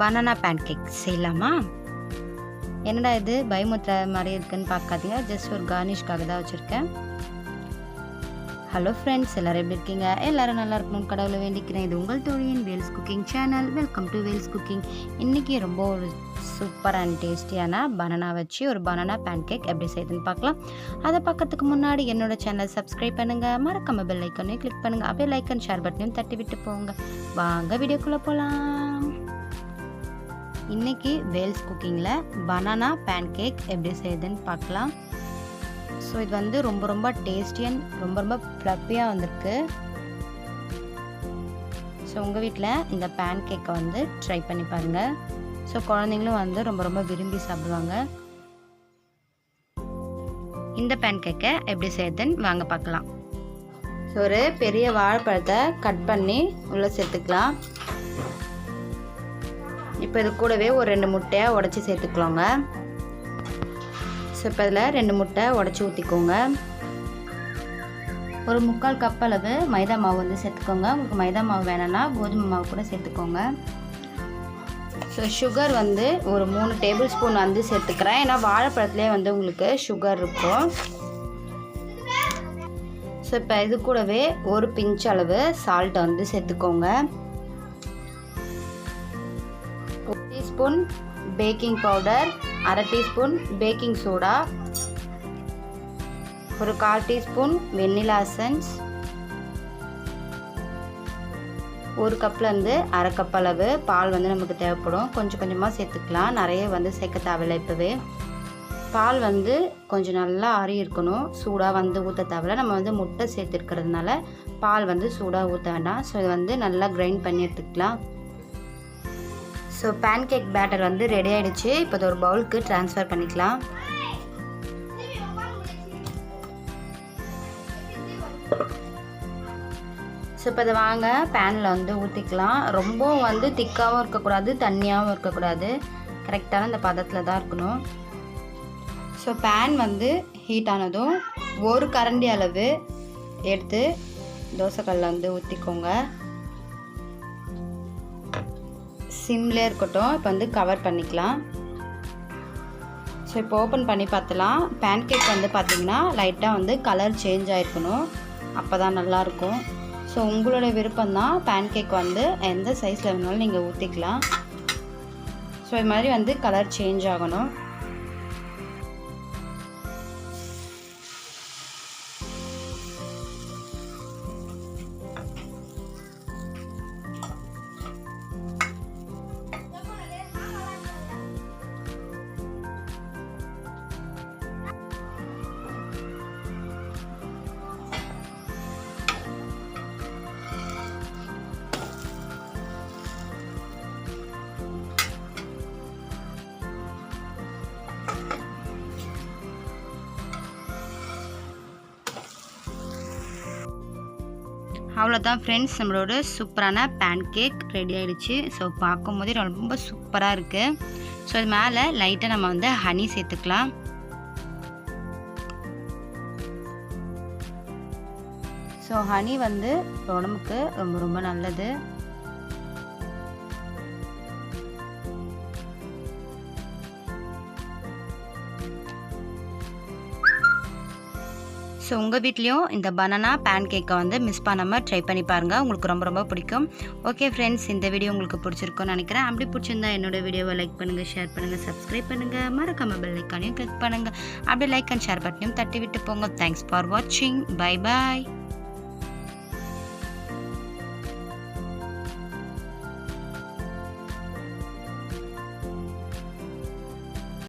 Banana pan cake செய்யலாமா? என்னடா இது? பயமுத்துற மாதிரி இருக்குன்னு பார்க்காதீங்க. ஜஸ்ட் ஒரு கார்னிஷ்காக தான் வச்சுருக்கேன். ஹலோ ஃப்ரெண்ட்ஸ் எல்லோரும் எப்படி இருக்கீங்க? எல்லோரும் நல்லா இருக்கணும்னு கடவுளை வேண்டிக்கிறேன். இது உங்கள் தோழியின் Vels cooking channel welcome to Vels cooking இன்றைக்கி ரொம்ப ஒரு சூப்பர் அண்ட் டேஸ்டியான பனானா வச்சு ஒரு பனானா பேன் கேக் எப்படி செய்யுதுன்னு பார்க்கலாம். அதை பார்க்கறதுக்கு முன்னாடி என்னோட சேனல் சப்ஸ்கிரைப் பண்ணுங்கள் மறக்காம பெல் ஐக்கனையும் கிளிக் பண்ணுங்கள் அப்படியே லைக் அண்ட் ஷேர் பட்டனையும் தட்டி விட்டு போங்க. வாங்க வீடியோக்குள்ளே போகலாம் இன்னைக்கு வேல்ஸ் குக்கிங்கில் பனானா பேன் கேக் எப்படி செய்யுதுன்னு பார்க்கலாம். ஸோ இது வந்து ரொம்ப ரொம்ப டேஸ்டி அண்ட் ரொம்ப ரொம்ப ஃப்ளப்பியாக வந்திருக்கு. ஸோ உங்கள் வீட்டில் இந்த பேன் கேக்கை வந்து ட்ரை பண்ணி பாருங்கள் ஸோ குழந்தைங்களும் வந்து ரொம்ப ரொம்ப விரும்பி சாப்பிடுவாங்க. இந்த பேன் கேக்கை எப்படி செய்யுதுன்னு வாங்க பார்க்கலாம். ஸோ ஒரு பெரிய வாழைப்பழத்தை கட் பண்ணி உள்ளே சேர்த்துக்கலாம். இப்போ இது கூடவே ஒரு ரெண்டு முட்டையை உடச்சி சேர்த்துக்கலாங்க. ஸோ இப்போ இதில் ரெண்டு முட்டை உடச்சி ஊற்றிக்கோங்க ஒரு முக்கால் கப் அளவு மைதா மாவு வந்து சேர்த்துக்கோங்க. உங்களுக்கு மைதா மாவு வேணும்னா கோதுமை மாவு கூட சேர்த்துக்கோங்க. ஸோ சுகர் வந்து ஒரு மூணு டேபிள் ஸ்பூன் வந்து சேர்த்துக்கிறேன். ஏன்னா வாழைப்பழத்துலேயே வந்து உங்களுக்கு சுகர் இருக்கும். ஸோ இப்போ இது கூடவே ஒரு பிஞ்ச் அளவு சால்ட்டை வந்து சேர்த்துக்கோங்க. ஒரு டீஸ்பூன் பேக்கிங் பவுடர் அரை டீஸ்பூன் பேக்கிங் சோடா ஒரு கால் டீஸ்பூன் வெண்ணிலா எசன்ஸ் ஒரு கப்லேருந்து அரை கப் அளவு பால் வந்து நமக்கு தேவைப்படும். கொஞ்சம் கொஞ்சமாக சேர்த்துக்கலாம். நிறைய வந்து சேர்க்க தேவையில்லை இப்போவே. பால் வந்து கொஞ்சம் நல்லா ஆறி இருக்கணும். சூடாக வந்து ஊற்ற தேவையில்ல. நம்ம வந்து முட்டை சேர்த்துருக்கிறதுனால பால் வந்து சூடாக ஊற்ற வேண்டாம். ஸோ இது வந்து நல்லா கிரைண்ட் பண்ணி எடுத்துக்கலாம். ஸோ பேன் கேக் பேட்டர் வந்து ரெடி ஆகிடுச்சு இப்போ அது ஒரு பவுலுக்கு ட்ரான்ஸ்ஃபர் பண்ணிக்கலாம். ஸோ இப்போ அதை வாங்க. பேனில் வந்து ஊற்றிக்கலாம் ரொம்ப வந்து திக்காகவும் இருக்கக்கூடாது தண்ணியாகவும் இருக்கக்கூடாது. கரெக்டான இந்த பதத்தில் தான் இருக்கணும். ஸோ பேன் வந்து ஹீட் ஆனதும் ஒரு கரண்டி அளவு எடுத்து தோசைக்கல்லில் வந்து ஊற்றிக்கோங்க சிம்லே இருக்கட்டும் இப்போ வந்து கவர் பண்ணிக்கலாம். ஸோ இப்போ ஓப்பன் பண்ணி பார்த்தலாம். பேன் கேக் வந்து பார்த்திங்கன்னா லைட்டாக வந்து கலர் சேஞ்ச் ஆகிருக்கணும் அப்போ தான் நல்லாயிருக்கும். ஸோ உங்களோட விருப்பம் தான் பேன் கேக் வந்து எந்த சைஸில் வேணாலும் நீங்கள் ஊற்றிக்கலாம் ஸோ இது மாதிரி வந்து கலர் சேஞ்ச் ஆகணும். அவ்வளோதான் ஃப்ரெண்ட்ஸ் நம்மளோட சூப்பரான பேன் கேக் ரெடி ஆகிடுச்சு ஸோ பார்க்கும் போதே ரொம்ப சூப்பராக இருக்குது ஸோ அது மேலே லைட்டாக நம்ம வந்து ஹனி சேர்த்துக்கலாம். ஸோ ஹனி வந்து உடம்புக்கு ரொம்ப ரொம்ப நல்லது. ஸோ உங்கள் வீட்லேயும் இந்த பனானா பேன் கேக்கை வந்து மிஸ் பண்ணாமல் ட்ரை பண்ணி பாருங்கள் உங்களுக்கு ரொம்ப ரொம்ப பிடிக்கும். ஓகே ஃப்ரெண்ட்ஸ் இந்த வீடியோ உங்களுக்கு பிடிச்சிருக்கும்னு நினைக்கிறேன். அப்படி பிடிச்சிருந்தா என்னோட வீடியோவை லைக் பண்ணுங்கள் ஷேர் பண்ணுங்கள் சப்ஸ்கிரைப் பண்ணுங்கள் மறக்காம பெல் ஐக்கானையும் கிளிக் பண்ணுங்கள் அப்படியே லைக் அண்ட் ஷேர் பட்டனையும் தட்டி விட்டு போங்க. தேங்க்ஸ் ஃபார் வாட்சிங் பை பாய்